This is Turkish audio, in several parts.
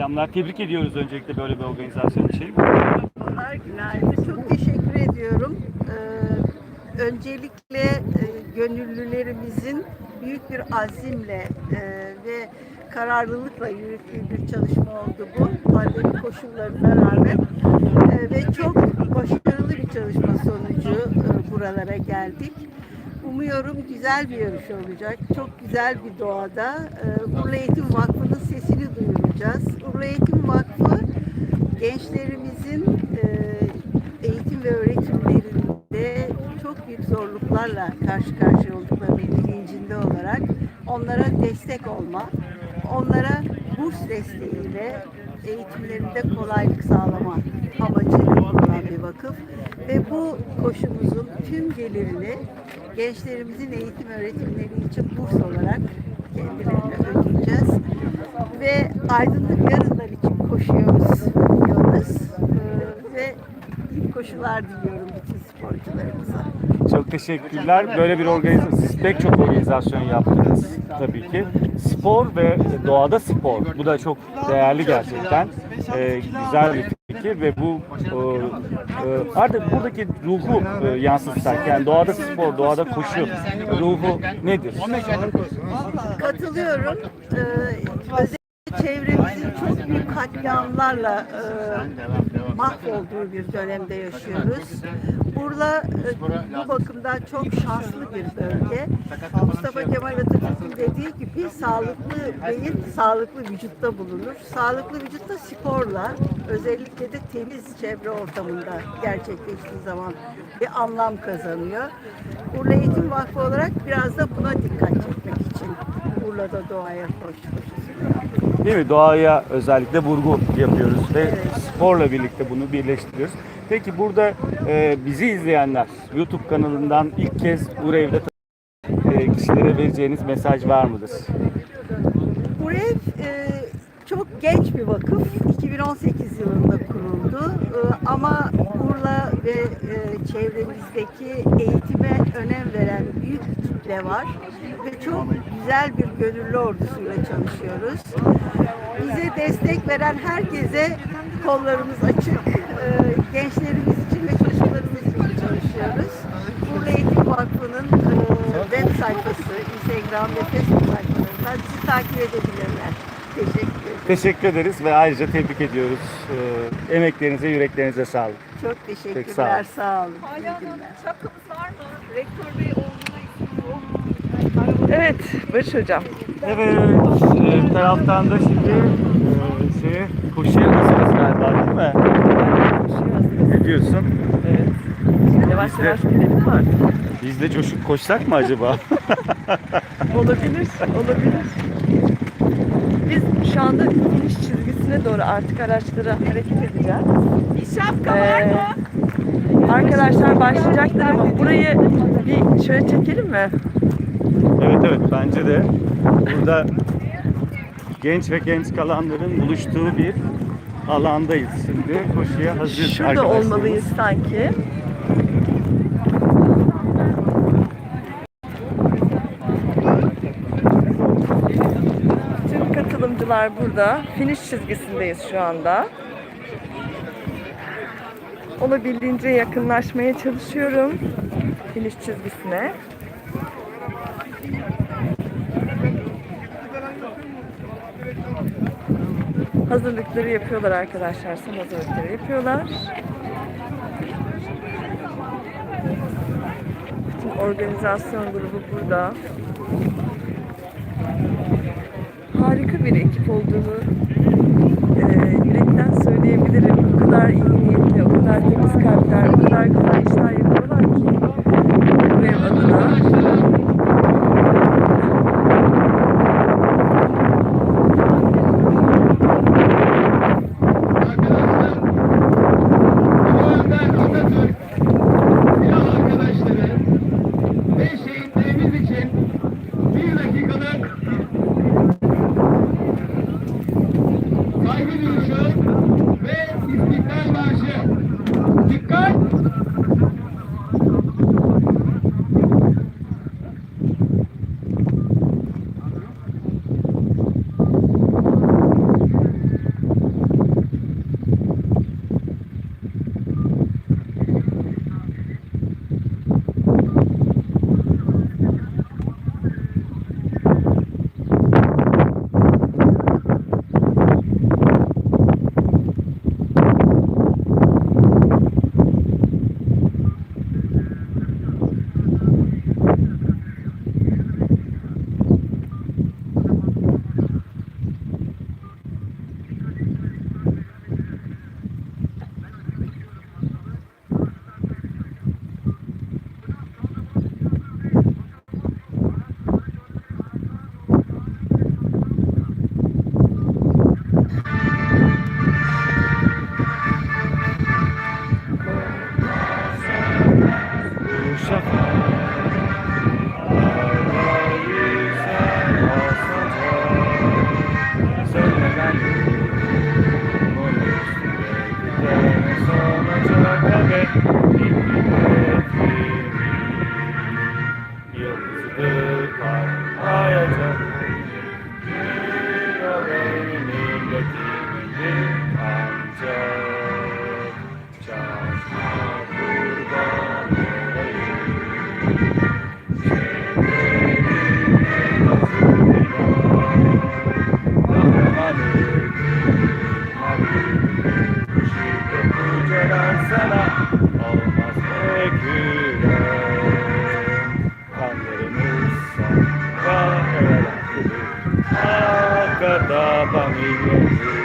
selamlar. Tebrik ediyoruz öncelikle böyle bir organizasyon için. Günaydın. Çok teşekkür ediyorum. Ee, öncelikle e, gönüllülerimizin büyük bir azimle e, ve kararlılıkla yürüttüğü bir çalışma oldu bu. Pandemi koşullarına rağmen E, ve çok başarılı bir çalışma sonucu buralara geldik. Umuyorum güzel bir yarış olacak. Çok güzel bir doğada. E, Eğitim Vakfı'nın sesini duyuracağız. Urla Eğitim Vakfı gençlerimizin e, eğitim ve öğretimlerinde çok büyük zorluklarla karşı karşıya olduklarının bilincinde olarak onlara destek olma, onlara burs desteğiyle eğitimlerinde kolaylık sağlama amacıyla kurulan bir vakıf ve bu koşumuzun tüm gelirini gençlerimizin eğitim öğretimleri için burs olarak kendilerine ödeyeceğiz ve aydınlık yarınlar için koşuyoruz diyoruz Ee, ve iyi koşular diliyorum bütün sporcularımıza. Çok teşekkürler. Böyle bir organizasyon, siz pek çok organizasyon yaptınız tabii ki. Spor ve doğada spor. Bu da çok değerli gerçekten. Ee, güzel bir fikir ve bu e, e, artık buradaki ruhu e, yansıtsak yani doğada spor, doğada koşu ruhu nedir? Katılıyorum. Ee, özellikle çevremizin çok büyük katliamlarla e, mahvolduğu bir dönemde yaşıyoruz. Burada e, bu bakımdan çok şanslı bir bölge. Mustafa Kemal Atatürk'ün dediği gibi sağlıklı beyin sağlıklı vücutta bulunur. Sağlıklı vücutta sporla özellikle de temiz çevre ortamında gerçekleştiği zaman bir anlam kazanıyor. Urla Eğitim Vakfı olarak biraz da buna dikkat çekmek için Urla'da doğaya koş koşusu. Değil mi? Doğaya özellikle vurgu yapıyoruz ve sporla birlikte bunu birleştiriyoruz. Peki burada e, bizi izleyenler YouTube kanalından ilk kez Urev'de e, kişilere vereceğiniz mesaj var mıdır? Urev e, çok genç bir vakıf. 2018 yılında kuruldu. E, ama ve e, çevremizdeki eğitime önem veren büyük kitle var. Ve çok güzel bir gönüllü ordusuyla çalışıyoruz. Bize destek veren herkese kollarımız açık. E, gençlerimiz için ve çocuklarımız için çalışıyoruz. Urla Eğitim Vakfı'nın e, web sayfası, Instagram ve Facebook sayfalarından bizi takip edebilirler. Teşekkür ederiz ve ayrıca tebrik ediyoruz. E, emeklerinize, yüreklerinize sağlık. Çok teşekkürler. Peki, sağ olun. sağ olun. Hala günler. şapkamız var mı? Rektör Bey oğluna Evet Barış Hocam. Evet, e, bir taraftan da şimdi e, şey, koşuya hazırız galiba değil mi? Ne diyorsun? Evet. Yavaş yavaş gidelim mi artık? Biz de coşup koşsak mı acaba? Olabilir, olabilir. Biz şu anda finish çizgisine doğru artık araçlara hareket edeceğiz. Bir şapka var Ee, mı? arkadaşlar başlayacaktır ama burayı bir şöyle çekelim mi? Evet evet bence de burada genç ve genç kalanların buluştuğu bir alandayız şimdi. Koşuya hazır Şurada arkadaşlarımız. olmalıyız sanki. Tüm katılımcılar burada. Finish çizgisindeyiz şu anda. Olabildiğince yakınlaşmaya çalışıyorum finish çizgisine. Hazırlıkları yapıyorlar arkadaşlar. Son hazırlıkları yapıyorlar. Bütün organizasyon grubu burada. Harika bir ekip olduğunu e, yürekten söyleyebilirim. O kadar iyi niyetli, o kadar temiz kalpler, o kadar güzel işler yapıyorlar ki benim adına. Thank you. Deus.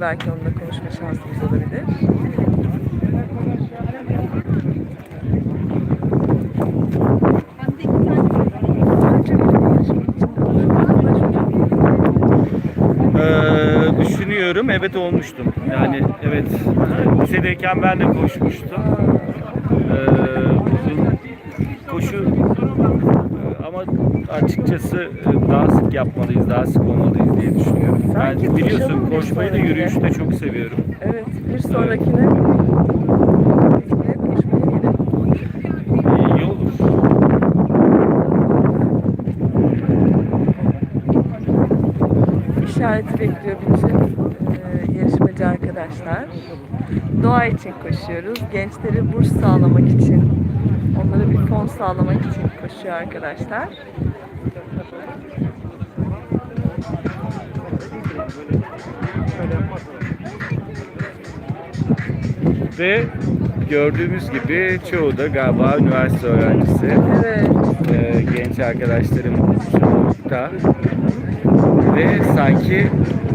Belki onunla konuşma şansımız olabilir. Ee, düşünüyorum. Evet olmuştum. Yani evet. Lisedeyken ben de koşmuştum. Ee, uzun koşu e, ama açıkçası e, daha sık yapmalıyız, daha sık olmalıyız diye düşünüyorum. Sanki Ben biliyorsun koşmayı da yürüyüşü de çok seviyorum. Evet, bir sonrakine. İyi olur. İşareti bekliyor bütün e, yarışmacı arkadaşlar. Doğa için koşuyoruz. Gençlere burs sağlamak için, onlara bir fon sağlamak için koşuyor arkadaşlar. Ve gördüğümüz gibi çoğu da galiba üniversite öğrencisi. Evet, Ee, genç arkadaşlarım çoğunlukta. Ve sanki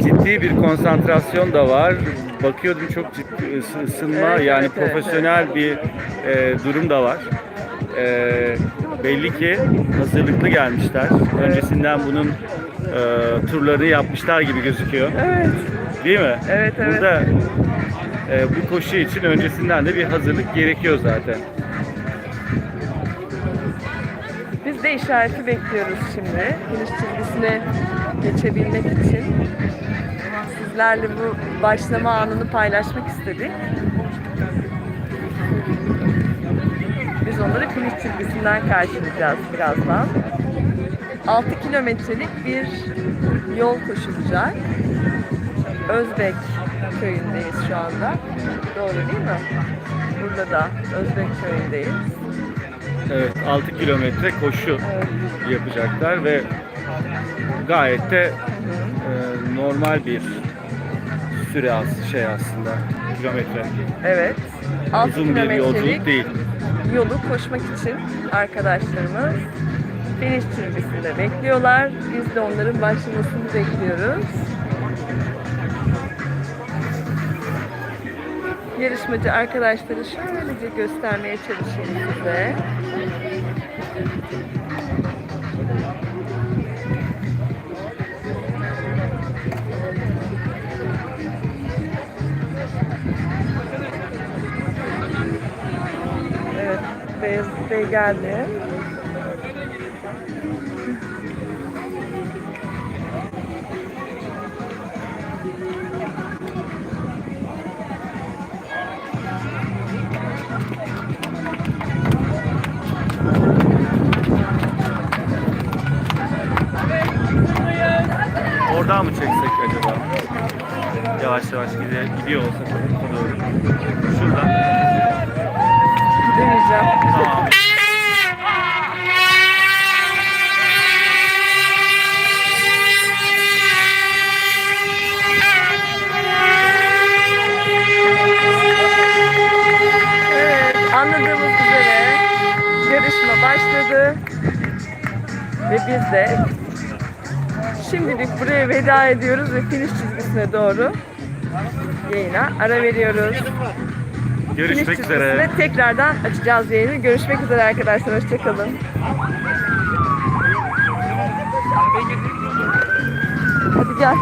ciddi bir konsantrasyon da var. Bakıyordum çok ciddi ısı- ısınma Evet, yani evet, evet, profesyonel bir e, durum da var. E, belli ki hazırlıklı gelmişler. Öncesinden bunun e, turlarını yapmışlar gibi gözüküyor. evet, Değil mi? Evet, evet. Burada e, bu koşu için öncesinden de bir hazırlık gerekiyor zaten. Biz de işareti bekliyoruz şimdi. Finish çizgisine geçebilmek için. Sizlerle bu başlama anını paylaşmak istedik. Biz onları finish çizgisinden karşılayacağız birazdan. 6 kilometrelik bir yol koşulacak. Özbek köyündeyiz şu anda. Doğru değil mi? Burada da Özbek köyündeyiz. Evet 6 kilometre koşu Evet. yapacaklar ve gayet de e, normal bir süre as şey aslında kilometre. Evet. 6 Uzun bir yolculuk değil. yolu koşmak için arkadaşlarımız finish çizgisinde bekliyorlar. Biz de onların başlamasını bekliyoruz. Yarışmacı arkadaşları şöylece göstermeye çalışayım size. Evet, Beyazıt Bey geldi. Gidiyor, gidiyor olsak o doğru. Şuradan. Gidemeyeceğim. Tamam. Evet, anladığımız üzere yarışma başladı. Ve biz de şimdilik buraya veda ediyoruz ve finish çizgisine doğru yayına ara veriyoruz. Görüşmek üzere. tekrardan açacağız yayını. Görüşmek üzere arkadaşlar. Hoşçakalın. Hadi gel.